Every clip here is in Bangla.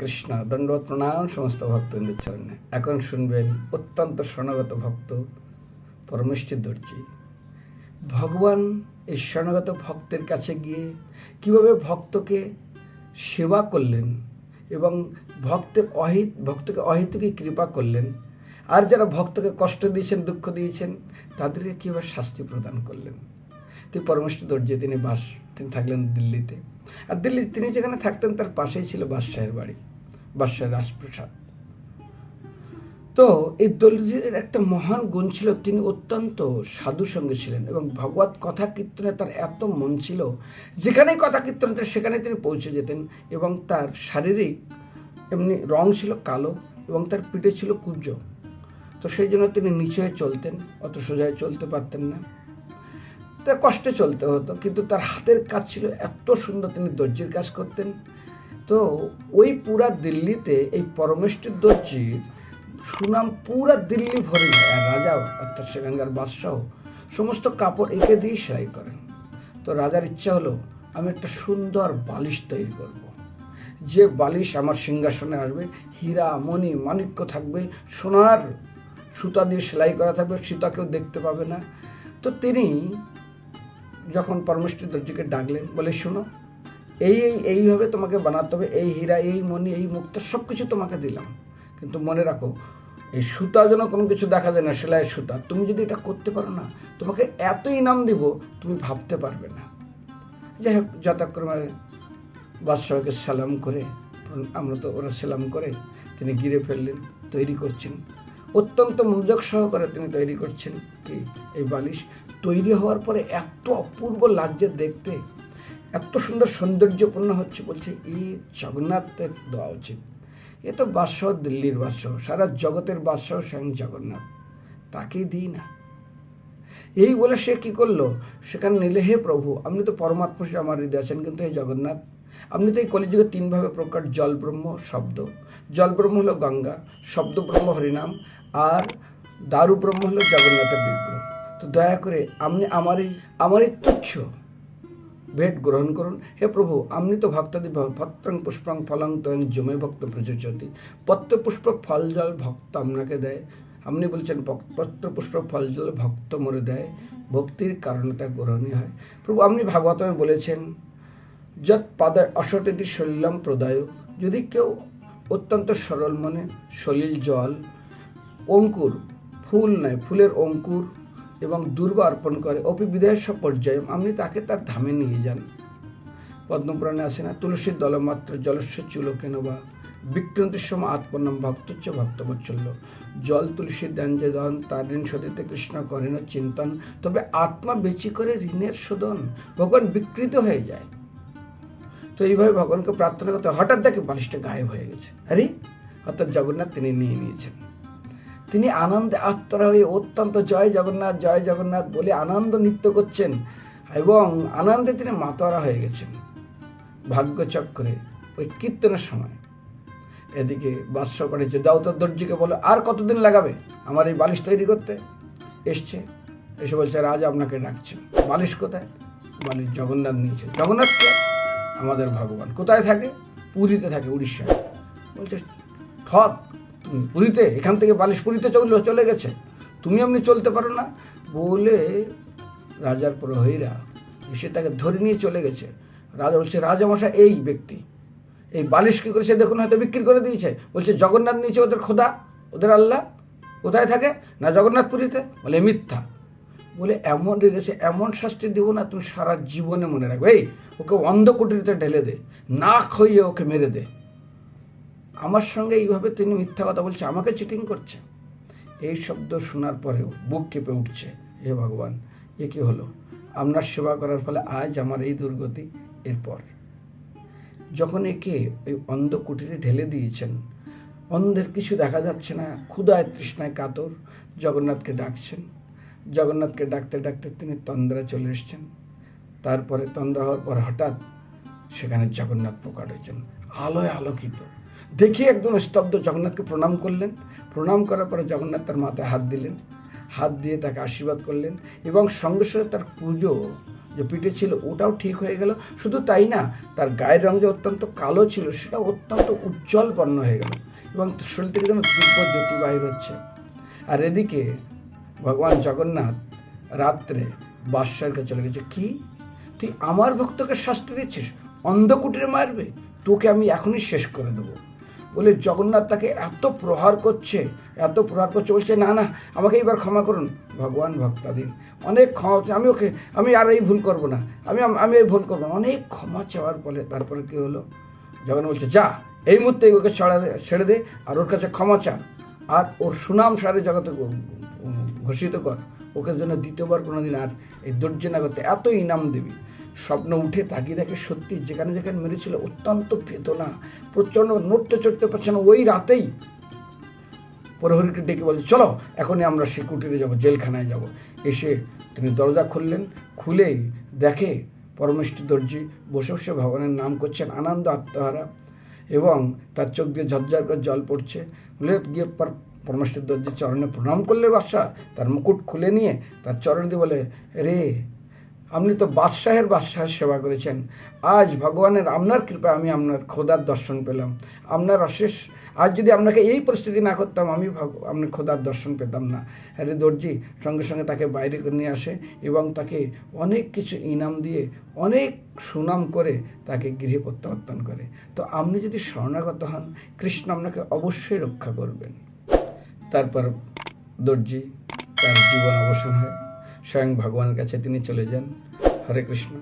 কৃষ্ণ দণ্ডবত প্রণাম সমস্ত ভক্তদের চরণে। এখন শুনবেন অত্যন্ত স্বর্ণগত ভক্ত পরমেষ্ঠী দর্জি। ভগবান এই স্বর্ণগত ভক্তের কাছে গিয়ে কীভাবে ভক্তকে সেবা করলেন এবং ভক্তের অহিত, ভক্তকে অহিতকে কৃপা করলেন, আর যারা ভক্তকে কষ্ট দিয়েছেন, দুঃখ দিয়েছেন, তাদেরকে কীভাবে শাস্তি প্রদান করলেন? তিনি পরমেশ্বর দর্জি তিনি বাস, তিনি থাকলেন দিল্লিতে। আর দিল্লি, তিনি যেখানে থাকতেন তার পাশেই ছিল বাদশাহের বাড়ি, বাদশাহ রাজপ্রসাদ। তো এই দর্জির একটা মহান গুণ ছিল, তিনি অত্যন্ত সাধু সঙ্গে ছিলেন এবং ভগবত কথা কীর্তনে তার এত মন ছিল, যেখানেই কথা কীর্তন সেখানে তিনি পৌঁছে যেতেন এবং তার শারীরিক এমনি রং ছিল কালো এবং তার পিঠে ছিল কুব্জ তো সেই জন্য তিনি নিচে চলতেন, অত সোজায় চলতে পারতেন না। তা কষ্টে চলতে হতো, কিন্তু তার হাতের কাজ ছিল এত সুন্দর তিনি দর্জির কাজ করতেন। তো ওই পুরা দিল্লিতে এই পরমেশ্বর দর্জির সুনাম পুরা দিল্লি ভরে যায় রাজাও অর্থাৎ সেখানকার বাদশাহ সমস্ত কাপড় এঁকে দিয়ে সেলাই করেন। তো রাজার ইচ্ছা হলো, আমি একটা সুন্দর বালিশ তৈরি করব। যে বালিশ আমার সিংহাসনে আসবে, হীরা, মণি, মাণিক্য থাকবে, সোনার সুতা দিয়ে সেলাই করা থাকবে সীতা কেউ দেখতে পাবে না। তো তিনি যখন পরমেশ্বর দর্জিকে ডাকলেন, বলে, শোনো, এই এই, এইভাবে তোমাকে বানাতে হবে, এই হীরা, এই মণি, এই মুক্ত সব কিছু তোমাকে দিলাম। কিন্তু মনে রাখো, এই সুতা যেন কোনো কিছু দেখা যায় না, সেলাইয়ের সুতা। তুমি যদি এটা করতে পারো না, তোমাকে এত ইনাম দিব, তুমি ভাবতে পারবে না। যাই হোক, যথাক্রমে বাদশাহকে সালাম করে, আমরা তো ওরা সালাম করে, তিনি গিরে ফেললেন, তৈরি করছেন। অত্যন্ত মনোযোগ সহকারে তিনি তৈরি করছেন কি এই বালিশ। তৈরি হওয়ার পরে এত অপূর্ব লাগছে দেখতে, এত সুন্দর সৌন্দর্যপূর্ণ হচ্ছে বলছে এই জগন্নাথের দেওয়া উচিত। এ তো বাদশাহ দিল্লির বাদশাহ, সারা জগতের বাদশাহ স্বয়ং জগন্নাথ। তাকেই দিই না। এই বলে সে কি করল? সেখানে নিলে, হে প্রভু, আপনি তো পরমাত্মা সে আমার হৃদয় আছেন, কিন্তু এই জগন্নাথ, আপনি তো এই কলিযুগে তিনভাবে প্রকার জল ব্রহ্ম শব্দ। জল ব্রহ্ম হলো গঙ্গা শব্দ ব্রহ্ম হরিনাম আর দারু ব্রহ্ম হলো জগন্নাথের বিগ্রহ। তো দয়া করে আপনি আমার এই আমার এই তুচ্ছ ভেট গ্রহণ করুন। হে প্রভু, আপনি তো ভক্তাদি পত্রং পুষ্পং ফলং তয়ং জমে ভক্ত প্রযোজ্যতি পত্র পুষ্প ফল জল ভক্ত আপনাকে দেয়। আপনি বলছেন পত্র পুষ্প ফল জল ভক্ত মরে দেয়। ভক্তির কারণে তা গ্রহণীয় হয়। প্রভু, আপনি ভাগবতমে বলেছেন, যৎ পাদায় অসটিটি শৈলাম প্রদায়ক। যদি কেউ অত্যন্ত সরল মনে সলিল জল অঙ্কুর, ফুল নয়, ফুলের অঙ্কুর এবং দুর্বা অর্পণ করে। অপি বিদায় সব পর্যায়ে আপনি তাকে তার ধামে নিয়ে যান। পদ্মপুরাণে আসে না তুলসীর দলমাত্র জলস্য চুলো কেন বা? বিক্রান্তির সময় আত্মনাম ভক্তচ্চ ভক্তবৎসল্য জল তুলসীর দেন যে দান তার ঋণ শোধিতে কৃষ্ণ করে না চিন্তন। তবে আত্মা বেশি করে ঋণের শোধন, ভগবান বিকৃত হয়ে যায়। তো এইভাবে ভগবানকে প্রার্থনা করতে হঠাৎ দেখে বালিশটা গায়েব হয়ে গেছে। আরে, অর্থাৎ জগন্নাথ তিনি নিয়ে নিয়েছেন। তিনি আনন্দে আত্মরা হয়ে অত্যন্ত জয় জগন্নাথ জয় জগন্নাথ বলে আনন্দ নৃত্য করছেন এবং আনন্দে তিনি মাতোয়ারা হয়ে গেছেন। ভাগ্যচক্রে ওই কীর্তনের সময়। এদিকে পাঠিয়েছে যাও তো দর্জিকে বলো, আর কতদিন লাগাবে আমার এই বালিশ তৈরি করতে? এসছে। এসে বলছে, রাজা আপনাকে ডাকছেন বালিশ কোথায়? বালিশ জগন্নাথ নিয়েছে। জগন্নাথকে আমাদের ভগবান। কোথায় থাকে? পুরীতে থাকে, উড়িষ্যায়। বলছে, ঠক পুরীতে, এখান থেকে বালিশ পুরীতে চলে চলে গেছে। তুমি আপনি চলতে পারো না। বলে রাজার প্রহরীরা এসে তাকে ধরে নিয়ে চলে গেছে। রাজা বলছে রাজামশা এই ব্যক্তি, এই বালিশ কী করেছে দেখুন, হয়তো বিক্রি করে দিয়েছে। বলছে, জগন্নাথ নিচে ওদের খোদা, ওদের আল্লাহ, কোথায় থাকে? না জগন্নাথ পুরীতে? বলে, মিথ্যা। বলে, এমন রেগেছে এমন শাস্তি দেবো না, তুমি সারা জীবনে মনে রাখবে। এই, ওকে অন্ধকুটিতে ঢেলে দে, না খইয়ে ওকে মেরে দে। আমার সঙ্গে এইভাবে তিনি মিথ্যা কথা বলছে, আমাকে চিটিং করছে। এই শব্দ শোনার পরেও বুক কেঁপে উঠছে, হে ভগবান, এ কি হলো? আপনার সেবা করার ফলে আজ আমার এই দুর্গতি, এরপর। যখন একে ওই অন্ধ কুটিরে ঢেলে দিয়েছেন, অন্ধের কিছু দেখা যাচ্ছে না ক্ষুদায় তৃষ্ণায় কাতর, জগন্নাথকে ডাকছেন। জগন্নাথকে ডাকতে ডাকতে তিনি তন্দ্রা চলে এসছেন। তারপরে তন্দ্রা হওয়ার পর হঠাৎ সেখানে জগন্নাথ প্রকাট হয়েছেন, আলোয় আলোকিত। দেখে একদম স্তব্ধ জগন্নাথকে প্রণাম করলেন। প্রণাম করার পরে জগন্নাথ তার মাথায় হাত দিলেন। হাত দিয়ে তাকে আশীর্বাদ করলেন এবং সঙ্গে সঙ্গে তার পুজো যে পিঠে ছিল, ওটাও ঠিক হয়ে গেল। শুধু তাই না, তার গায়ের রঙ যে অত্যন্ত কালো ছিল সেটা অত্যন্ত উজ্জ্বল বর্ণ হয়ে গেল এবং শরীর থেকে যেন দিব্য জ্যোতি বাহির হচ্ছে। আর এদিকে ভগবান জগন্নাথ রাত্রে বাদশার কাছে চলে গেছে, কি? তুই আমার ভক্তকে শাস্তি দিচ্ছিস? অন্ধকুটিরে মারবে? তোকে আমি এখনই শেষ করে দেবো। বলে জগন্নাথ তাকে এত প্রহার করছে, এত প্রহার করছে, বলছে, না না, আমাকে এবার ক্ষমা করুন, ভগবান ভক্তাধীন অনেক ক্ষমা আমি ওকে, আমি আর এই ভুল করব না, আমি আমি এই ভুল করব না। অনেক ক্ষমা চাওয়ার ফলে তারপরে কী হলো? জগন্নাথ বলছে, যা, এই মুহূর্তে ওকে ছড়া দে, ছেড়ে দে, আর ওর কাছে ক্ষমা চা আর ওর সুনাম সারে জগতে ঘোষিত কর। ওকে জন্য দ্বিতীয়বার কোনোদিন আর এই দর্জনা করতে এত ইনাম দিবি। স্বপ্ন উঠে দেখে সত্যি যেখানে যেখানে মেরেছিল অত্যন্ত বেদনা, প্রচণ্ড নড়তে চড়তে পারছে না। ওই রাতেই প্রহরীকে ডেকে বলছে চলো, এখনই আমরা সে কুটিরে যাব, জেলখানায় যাব। এসে তিনি দরজা খুললেন, খুলে দেখে পরমেষ্ঠী দর্জি বসে বসে ভগবানের নাম করছেন, আনন্দ আত্মহারা এবং তার চোখ দিয়ে ঝরঝর করে জল পড়ছে। বলে গিয়ে পর পরমেষ্ঠী দর্জির চরণে প্রণাম করলে বাদশাহ, তার মুকুট খুলে নিয়ে তার চরণ দিয়ে বলে, রে আপনি তো বাদশাহের বাদশাহের সেবা করেছেন। আজ ভগবানের আপনার কৃপায় আমি আপনার খোদার দর্শন পেলাম। আপনার অশেষ আজ যদি আপনাকে এই পরিস্থিতি না করতাম, আমি আপনি খোদার দর্শন পেতাম না। হ্যাঁ দর্জি, সঙ্গে সঙ্গে তাকে বাইরে নিয়ে আসে এবং তাকে অনেক কিছু ইনাম দিয়ে অনেক সুনাম করে তাকে গৃহে প্রত্যাবর্তন করে। তো আপনি যদি শরণাগত হন, কৃষ্ণ আপনাকে অবশ্যই রক্ষা করবেন। তারপর দর্জি, তার জীবন অবসান হয়। স্বয়ং ভগবানের কাছে তিনি চলে যান। হরে কৃষ্ণ।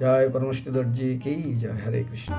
জয় পরমষ্টি দর্জি কি জয় হরে কৃষ্ণ।